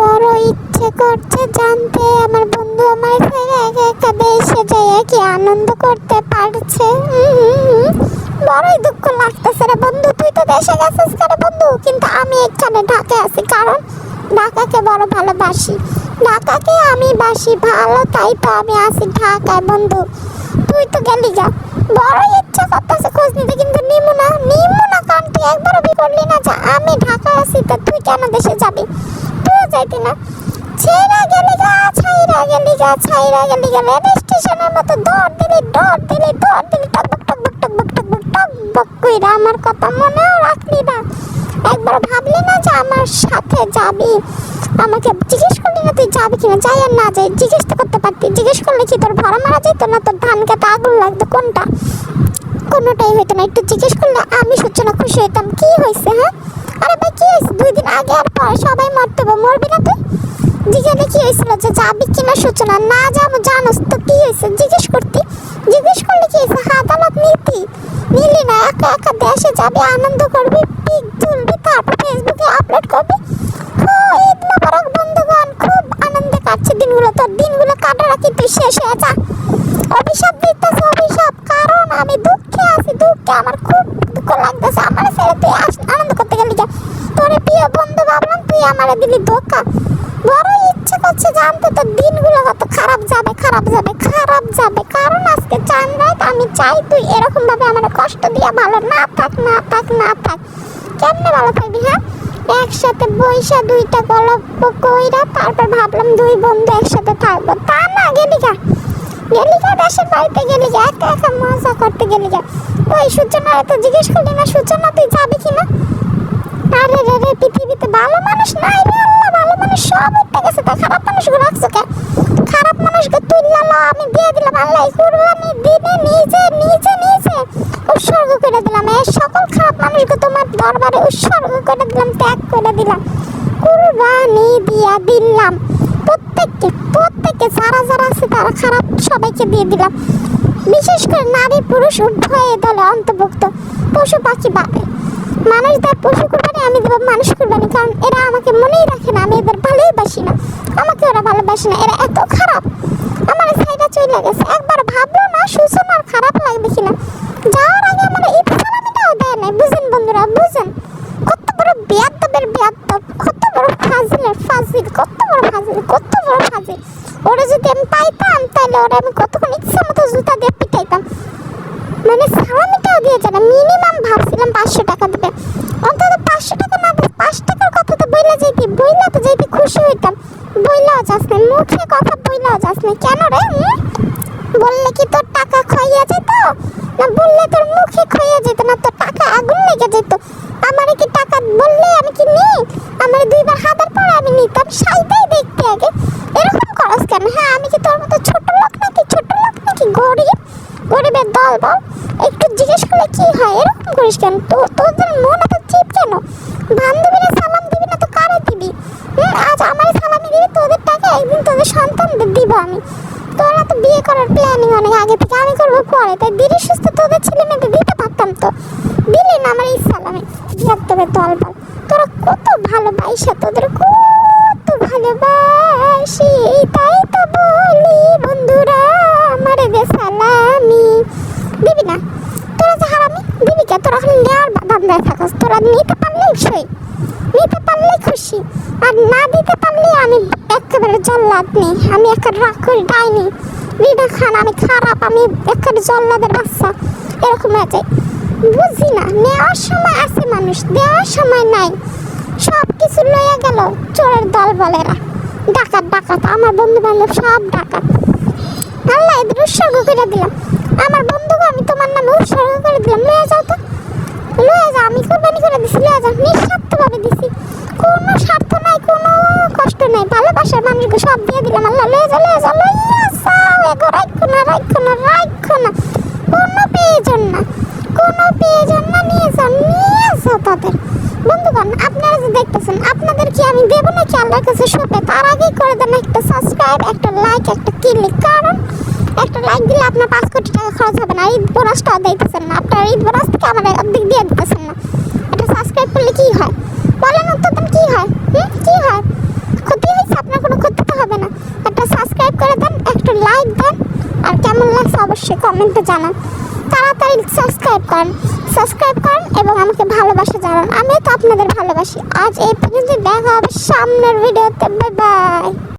বড় ইচ্ছে করছে জানতে। আমার বন্ধু আমার ছেড়ে একা একা দেশে যায় কি আনন্দ করতে পারছে? বড়ই দুঃখ লাগতেছে রে বন্ধু, তুই তো দেশে গেছিস করে বন্ধু? কিন্তু আমি এখানে ঢাকায় আছি, কারণ ঢাকাকে বড় ভালোবাসি। ঢাকাকে আমি বাসি, ভালো তাই তো আমি আছি ঢাকায় বন্ধু। তুই তো গেলি যা বড় ইচ্ছা করতেছে খোঁজ নিতে, কিন্তু নিমু না নিমু না কারণ তুই একবারও বি করলি না যে আমি ঢাকায় আছি, তো তুই কেন দেশে যাবি? যাইতি না। মতো জিজ্ঞেস করতে পারতি। জিজ্ঞেস করলে কি তোর ভরা মারা যেত না? তোর ধান খেতে আগুন লাগতো কোনটা? কোনোটাই হইতো না। একটু জিজ্ঞেস করলে আমি সূচনা খুশি হইতাম। কি হয়েছে হ্যাঁ? আরে ভাই, কি হয়েছে দুই দিন আগে আর পরে সবাই তুই জিজ্ঞাসা কি হয়েছিল যে যাবি কিনা সূচনা, না যাব জানোস তো কি হয়েছে? জিজ্ঞেস করতি। জিজ্ঞেস করলে কি হয়েছে? আদালত নিতি নিলি না, একা একা দেশে যাবি, আনন্দ করবি, পিক তুলবি, তারপর ফেসবুকে আপলোড করবি। ঈদ মোবারক বন্ধুগণ, খুব আনন্দে কাটছে দিনগুলো। তোর দিনগুলো কাটারা কিন্তু শেষ হয়ে যা। অভিশাপ দিতেছে অভিশাপ, কারণ আমি দুঃখে আছি। দুঃখে আমার খুব দুঃখ লাগতেছে। আমার ছেড়ে তুই আনন্দ করতে গেলি তোর প্রিয় বন্ধু ভাবলাম, তুই আমার দিলি ধোকা। বড় ইচ্ছে করছে জানতে তো দিনগুলো কত খারাপ যাবে খারাপ যাবে খারাপ যাবে। কারণ আজকে চান রাত, আমি চাই তুই এরকম ভাবে আমার কষ্ট দিয়া ভালো না থাক না থাক না থাক। কেমনে ভালো থাকবি হ্যাঁ? একসাথে বৈশা দুইটা গল্প কইরা তারপর ভাবলাম দুই বন্ধু একসাথে থাকব। তা না, গেলি গা। গেলি গা দেশের বাড়িতে, গেলি গা। একা একা মজা করতে গেলি গা। ওই সূচনা তো জিজ্ঞেস করলি না, সূচনা তুই যাবি কিনা? আরে রে রে, পৃথিবীতে ভালো মানুষ নাই সবাইকে দিয়ে দিলাম। বিশেষ করে নারী, পুরুষ, উভয় দলে অন্তর্ভুক্ত। পশু পাখি মানুষ দেয়, পশু কুরবানি, আমি দেবো মানুষ কুরবানি এরা আমাকে মনেই রাখে না আমি এদের ভালোই বাসি না আমাকে ওরা না এরা এত খারাপ। আমার সাইডা চলে গেছে। একবার ভাবলো না সূচনার খারাপ লাগবে কিনা? যাওয়ার আগে আমার ঈদ সালামিটাও দেয় নাই। বুঝেন বন্ধুরা, বুঝেন। কত বড় বেয়াদবের বেয়াদব, কত বড় ফাজিলের ফাজিল, কত বড় ফাজিল, কত বড় ফাজিল। ওরা যদি আমি পাইতাম তাহলে ওরা আমি কতক্ষণ ইচ্ছা মতো জুতা দিয়ে পিটাইতাম। মানে সালামিটাও দিয়ে যায় না। মিনিমাম ভাবছিলাম পাঁচশো টাকা দিবে। অন্তত পাঁচশো টাকা না পাঁচ টাকার কথা তো বইলা যাইতি, বইলা তো যাইতে খুশি হইতাম। বইলাও মুখে কথা বইলাও যাস কেন রে বললে কি তোর টাকা খইয়া যেত? না বললে তোর মুখে খইয়া যেত? না তোর টাকা আগুন লেগে যেত? আমার কি টাকা বললে আমি কি নিই আমার দুইবার হাতের পরে আমি নিতাম সাইতেই দেখতে আগে। এরকম করস কেন? হ্যাঁ আমি কি তোর মতো ছোট লোক নাকি? ছোট লোক নাকি? গরিব? গরিবের দল বল। একটু জিজ্ঞেস করলে কি হয়? এরকম করিস কেন? তো, তোদের মন এত চিপ কেন? বান্ধবীরা সালাম দিবি না তো কারে দিবি? আজ আমার সালামি দিবি, তোদের একদিন তোদের সন্তানদের দিব আমি। তোরা তো বিয়ে করার প্ল্যানিং অনেক আগে থেকে, আমি করব পরে। তাই ধীরে সুস্থ তোদের ছেলে মেয়েদের দিতে পারতাম তো। দিলি না আমার এই সালামে। বিয়াত্তরের দল বল। তোরা কত ভালোবাসা, তোদের কত ভালোবাসি। তাই তো বলি বন্ধুরা, আমার দে সালামি। দিবি না? তোরা যে হারামি, দিবি কে? তোরা খালি নেওয়ার ধান্দায় থাকস। তোরা নিতে পারলেই সই আর না দিতে পারলে আমি একেবারে জল্লাদ নেই। আমি একটা রাগ করি ডাইনি। রিডা খান, আমি খারাপ, আমি একেবারে জল্লাদের বাচ্চা। এরকম হয়ে যায়। বুঝি না, নেওয়ার সময় আছে মানুষ, দেওয়ার সময় নাই। সব কিছু লইয়া গেল চোরের দল বলেরা। ডাকাত ডাকাত, আমার বন্ধু বান্ধব সব ডাকাত। আল্লাহ এদের উৎসর্গ করে দিলাম। আমার বন্ধুকে আমি তোমার নামে উৎসর্গ করে দিলাম। লয়ে যাও তো। লয়ে যাও, আমি কোরবানি করে দিছি লয়ে যাও। নিঃস্বার্থভাবে দিছি কোনো স্বার্থ নাই কোনো কষ্ট ভালোবাসার মানুষকে সব দিয়ে দিলাম। আল্লাহ লয়ে যাও লয়ে যাও লইয়া যাও এগো রাখো না রাখো না রাখো না। কোনো প্রয়োজন না, কোনো প্রয়োজন না, নিয়ে যাও নিয়ে যাও তাদের। বন্ধুগণ, আপনারা যে দেখতেছেন, আপনাদের কি আমি দেবো নাকি আল্লাহর কাছে সপে? তার আগেই করে দেন একটা সাবস্ক্রাইব একটা লাইক একটা ক্লিক কারণ একটা লাইক দিলে আপনার পাঁচ কোটি টাকা খরচ হবে না। ঈদ বোনাসটাও দিতেছেন না। আপনার ঈদ বোনাস থেকে আমার অর্ধেক দিয়ে দিতেছেন না। এটা সাবস্ক্রাইব করলে কি হয় লাইক দেন আর কেমন লাগছে অবশ্যই কমেন্টে জানান। তাড়াতাড়ি সাবস্ক্রাইব করেন। সাবস্ক্রাইব করেন এবং আমাকে ভালোবাসা জানান। আমি তো আপনাদের ভালোবাসি। আজ এই পর্যন্ত দেখা হবে সামনের ভিডিওতে বাই বাই